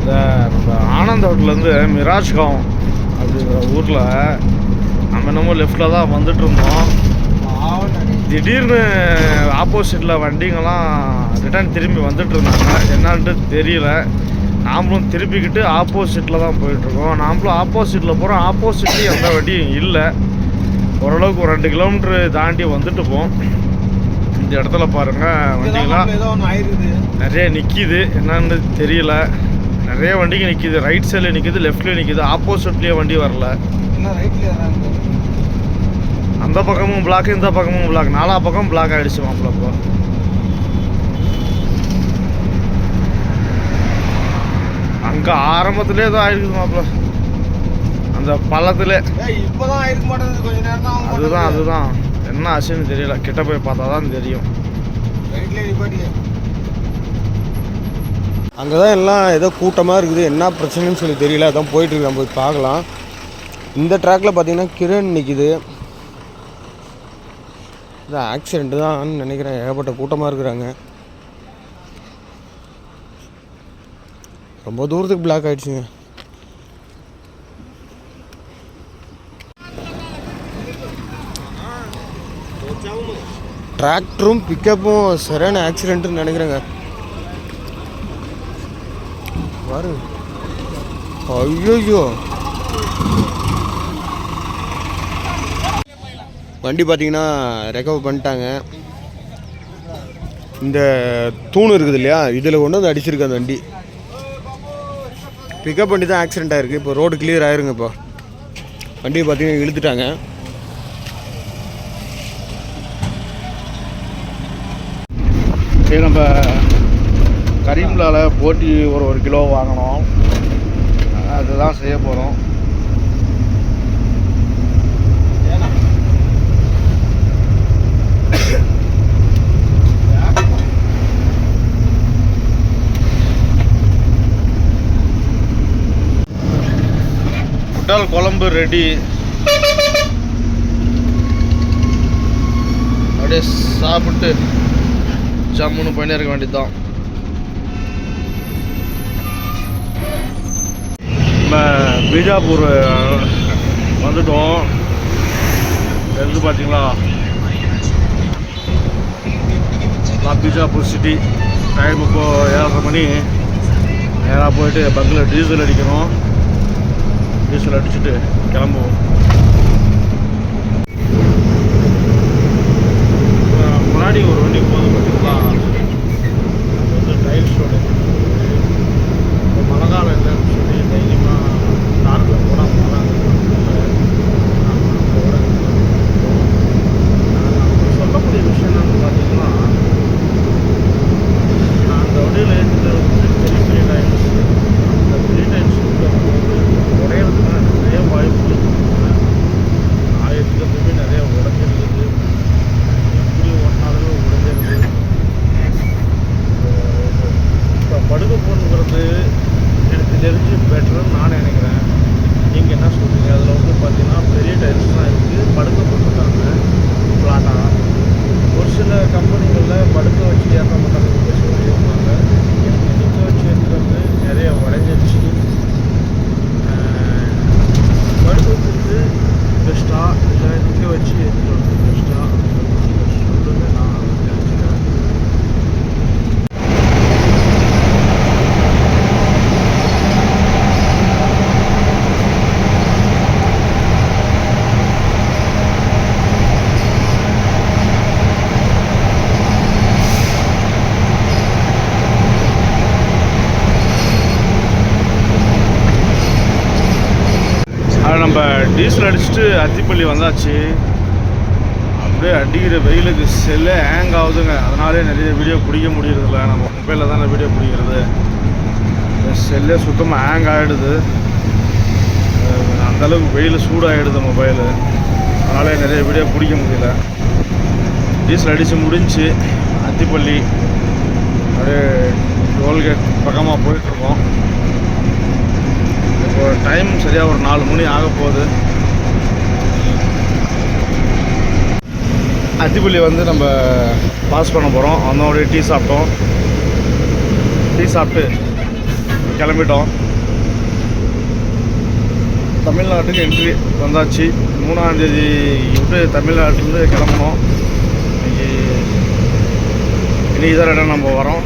இந்த ஆனந்த் ஹோட்டல்லேருந்து மிராஜ்காவ் அப்படிங்கிற ஊரில் நம்ம என்னமோ லெஃப்டில் தான் வந்துட்டு இருந்தோம் திடீர்னு ஆப்போசிட்டில் வண்டிங்கெல்லாம் ரிட்டர்ன் திரும்பி வந்துட்டு இருந்தாங்க என்னான்ட்டு தெரியல. நாமளும் திருப்பிக்கிட்டு ஆப்போசிட்டில் தான் போயிட்டுருக்கோம். நாமளும் ஆப்போசிட்டில் போகிறோம் ஆப்போசிட்லேயும் எந்த வண்டியும் இல்லை. ஓரளவுக்கு ஒரு ரெண்டு கிலோமீட்ரு தாண்டி வந்துட்டு போம் இந்த இடத்துல பாருங்கள் வண்டிங்களாம் நிறைய நிற்கிது என்னன்னு தெரியல. நிறைய வண்டிங்க நிற்கிது ரைட் சைடில் நிற்கிது லெஃப்ட்லேயும் நிற்கிது ஆப்போசிட்லேயே வண்டி வரல. என்ன ரைட்ல ஏறாங்க அந்த பக்கமும் பிளாக் இந்த பக்கமும் பிளாக் நாலா பக்கம் பிளாக் ஆகிடுச்சு மாப்பிள்ள இப்போ அங்கே ஆரம்பத்திலே தான் ஆயிருக்குது மாப்பிள்ள அந்த பள்ளத்துல. இப்போதான் ஆயிருக்க மாட்டேங்குது. கொஞ்ச நேரம் தான் ஆக அதுதான் அதுதான். என்ன ஆச்சுன்னு தெரியல. கிட்ட போய் பார்த்தா தான் தெரியும் அங்கே தான் எல்லாம் ஏதோ கூட்டமாக இருக்குது. என்ன பிரச்சனைன்னு சொல்லி தெரியல. அதான் போயிட்டுருக்கு நம்ம போய் பார்க்கலாம். இந்த ட்ராக்கில் பார்த்தீங்கன்னா கிரண் நிற்கிது இது ஆக்சிடெண்ட்டு தான் நினைக்கிறேன். ஏகப்பட்ட கூட்டமாக இருக்கிறாங்க. ரொம்ப தூரத்துக்கு பிளாக் ஆயிடுச்சுங்க. டிராக்டரும் பிக்கப்பும் சரியான ஆக்சிடெண்ட்டுன்னு நினைக்கிறேங்க. பாரு. ஐயோ வண்டி பார்த்தீங்கன்னா ரெக்கவர் பண்ணிட்டாங்க. இந்த தூண் இருக்குது இல்லையா? இதில் கொண்டு வந்து அடிச்சிருக்கு அந்த வண்டி. பிக்கப் பண்ணி தான் ஆக்சிடெண்ட் ஆகிருக்கு இப்போ ரோடு கிளியர் ஆயிருங்க இப்போ. வண்டியை பார்த்தீங்கன்னா இழுத்துட்டாங்க. சரி நம்ம கரீம்லால போட்டி ஒரு ஒரு கிலோ வாங்கினோம் அதுதான் செய்ய போகிறோம் முட்டால் குழம்பு ரெடி. அப்படியே சாப்பிட்டு ஜம்முன்னு போயினே இருக்க வேண்டியதுதான். நம்ம பீஜாப்பூர் வந்துட்டோம். இருந்து பார்த்தீங்களா நான் பீஜாப்பூர் சிட்டி டைம் இப்போது ஏழரை மணி. நேராக போயிட்டு பங்கில் டீசல் அடிக்கணும். டீசல் அடிச்சுட்டு கிளம்புவோம். 在第二季的时候，就是将个东。டீசல் அடிச்சுட்டு அத்திப்பள்ளி வந்தாச்சு. அப்படியே அடிக்கிற வெயிலுக்கு செல்லே ஹேங் ஆகுதுங்க. அதனாலே நிறைய வீடியோ பிடிக்க முடியறதில்ல. நம்ம மொபைலில் தானே வீடியோ பிடிக்கிறது. செல்லே சுத்தமாக ஹேங் ஆகிடுது அந்தளவுக்கு வெயில் சூடாகிடுது மொபைலு அதனாலே நிறைய வீடியோ பிடிக்க முடியல. டீசல் அடித்து முடிஞ்சு அத்திப்பள்ளி அப்படியே டோல்கேட் பக்கமாக போயிட்டுருக்கோம். இப்போ டைம் சரியாக ஒரு நாலு மணி ஆக போகுது அத்திப்புள்ளி வந்து நம்ம பாஸ் பண்ண போகிறோம் வந்தோடய டீ சாப்பிட்டோம். டீ சாப்பிட்டு கிளம்பிட்டோம். தமிழ்நாட்டுக்கு என்ட்ரி வந்தாச்சு. மூணாந்தேதி விட்டு தமிழ்நாட்டிலேருந்து கிளம்பணும் இன்னைக்கு இன்னைக்கு தான் இடம் நம்ம வரோம்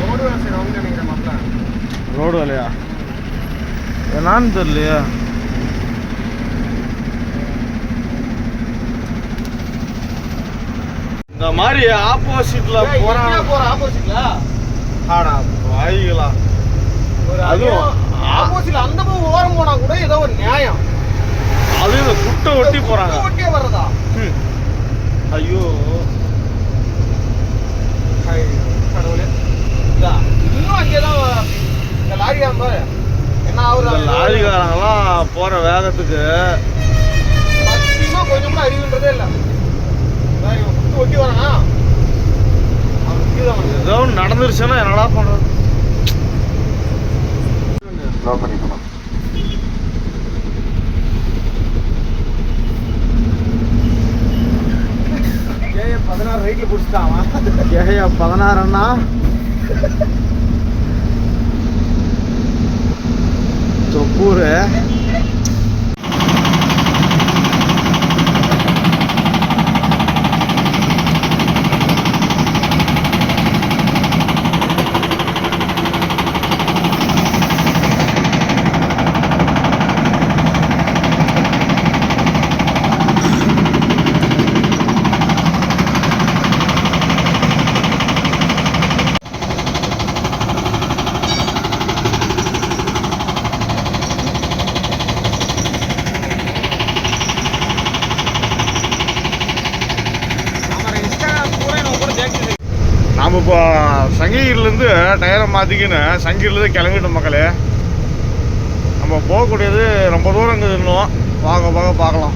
ரோடு வேலை செய்யறவங்க நினைக்கிறேன் மாப்பிள்ள ரோடு வேலையா என்னான்னு தெரியலையா. இந்த மாதிரி ஆப்போசிட்ல போறான் போற? ஆப்போசிட்ல ஆடா வாய்களா. அதுவும் ஆப்போசிட்ல அந்த பக்கம் ஓரம் போனா கூட ஏதோ ஒரு நியாயம். அது இந்த குட்டை ஒட்டி போறாங்க. ஒட்டியே வர்றதா? ஐயோ, கடவுளே இதா, இன்னும் அங்கேதான் இந்த லாரி பாரு என்ன இந்த ஆகுது லாரிக்காரங்களாம் போற வேகத்துக்கு கொஞ்சம் கூட அறிவுன்றதே இல்ல. ஒட்டி வரானா அவன் கீழே வந்து. ஏதோ நடந்துருச்சுன்னா என்னடா பண்றது? ஏன் பதினாறு ரைட்ல பிடிச்சிட்டான் பதினாறுன்னா? Esto ocurre, ¿eh? இப்போ சங்ககிரிலேருந்து டயரை மாற்றிக்கின்னு சங்ககிரிலேருந்து கிளம்பிட்டோம் மக்களே. நம்ம போகக்கூடியது ரொம்ப தூரம் இங்கே இன்னும். பார்க்க பார்க்க பார்க்கலாம்.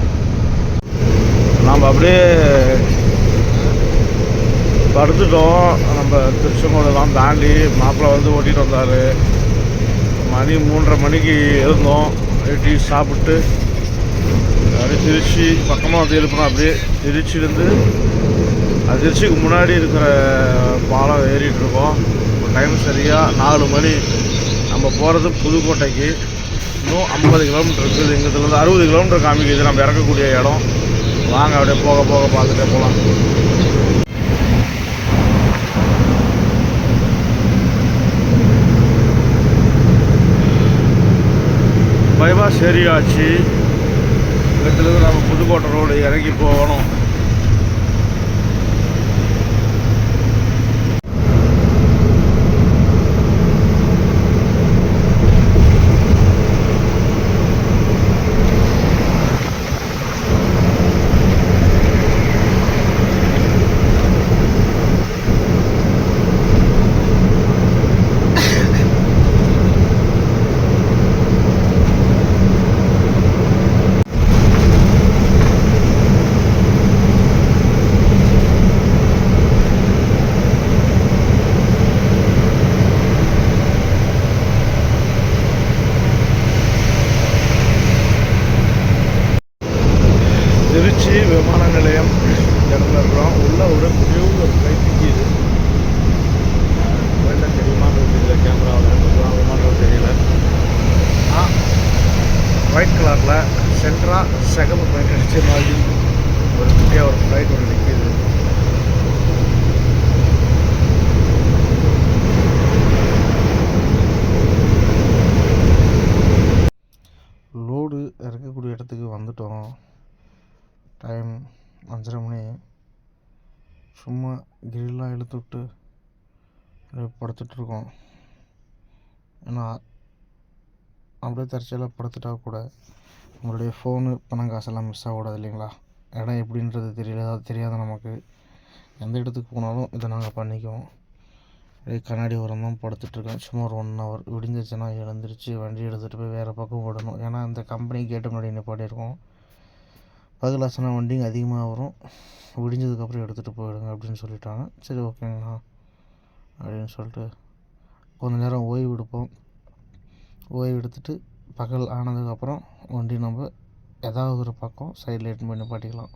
நாம் அப்படியே படுத்துட்டோம். நம்ம திருச்செங்கோடெல்லாம் தாண்டி மாப்பிள்ளை வந்து ஓட்டிகிட்டு வந்தார். மணி மூன்றரை மணிக்கு இருந்தோம் டீ சாப்பிட்டு அப்படியே திருச்சி பக்கமாக வந்து எழுப்பினோம் அப்படியே திருச்சியிலேருந்து திருச்சிக்கு முன்னாடி இருக்கிற பாலம் ஏறிட்டு இருக்கோம். டைம் சரியாக நாலு மணி. நம்ம போகிறது புதுக்கோட்டைக்கு. இன்னும் ஐம்பது கிலோமீட்டர் இருக்குது. இங்கிட்டலேருந்து அறுபது கிலோமீட்டர் காமிக்குது. நம்ம இறக்கக்கூடிய இடம். வாங்க அப்படியே போக போக பார்த்துட்டே போகலாம் பைபாஸ் ஏரியாச்சு. இங்கிட்டிலேருந்து நம்ம புதுக்கோட்டை ரோடு இறங்கி போகணும். திருச்சி விமான நிலையம் இடத்துல இருக்கிறோம் உள்ள ஒரு பெரிய ஒரு ஃப்ளைட் நிற்கிது வேண்டாம் தெரியுமான்னு தெரியல. கேமராவில் விமானம் தெரியல. ஆ ஒயிட் கலரில் சென்ட்ரா செகண்ட் ஃப்ளைட் அடிச்ச மாதிரி ஒரு குட்டியாக ஒரு ஃப்ளைட் ஒன்று நிற்கிது லோடு இறக்கக்கூடிய இடத்துக்கு வந்துட்டோம். டைம் அஞ்சரை மணி. சும்மா கிரில்லாம் இழுத்து விட்டு அப்படியே படுத்துட்ருக்கோம் ஏன்னா அப்படியே தற்செயலாக படுத்துட்டா கூட நம்மளுடைய ஃபோனு பணம் காசெல்லாம் மிஸ் ஆகக்கூடாது இல்லைங்களா? இடம் எப்படின்றது தெரியல தெரியாது நமக்கு. எந்த இடத்துக்கு போனாலும் இதை நாங்கள் பண்ணிக்குவோம். அப்படியே கண்ணாடி ஓரம் தான் படுத்துட்ருக்கேன் சும்மா ஒரு ஒன் ஹவர் விடிஞ்சிருச்சுன்னா எழுந்திரிச்சு வண்டி எடுத்துகிட்டு போய் வேறு பக்கம் ஓடணும். ஏன்னா இந்த கம்பெனி கேட்டு முன்னாடி நிப்பாட்டியிருக்கோம். பகல் ஆச்சுனா வண்டிங்க அதிகமாக வரும். விடிஞ்சதுக்கப்புறம் எடுத்துகிட்டு போயிடுங்க அப்படின்னு சொல்லிட்டாங்க. சரி ஓகேங்கண்ணா அப்படின்னு சொல்லிட்டு கொஞ்ச நேரம் ஓய்வு எடுப்போம். ஓய்வு எடுத்துட்டு பகல் ஆனதுக்கப்புறம் வண்டி நம்ம ஏதாவது ஒரு பக்கம் சைடில் எட்டுன்னு போய் நிப்பாட்டிக்கலாம்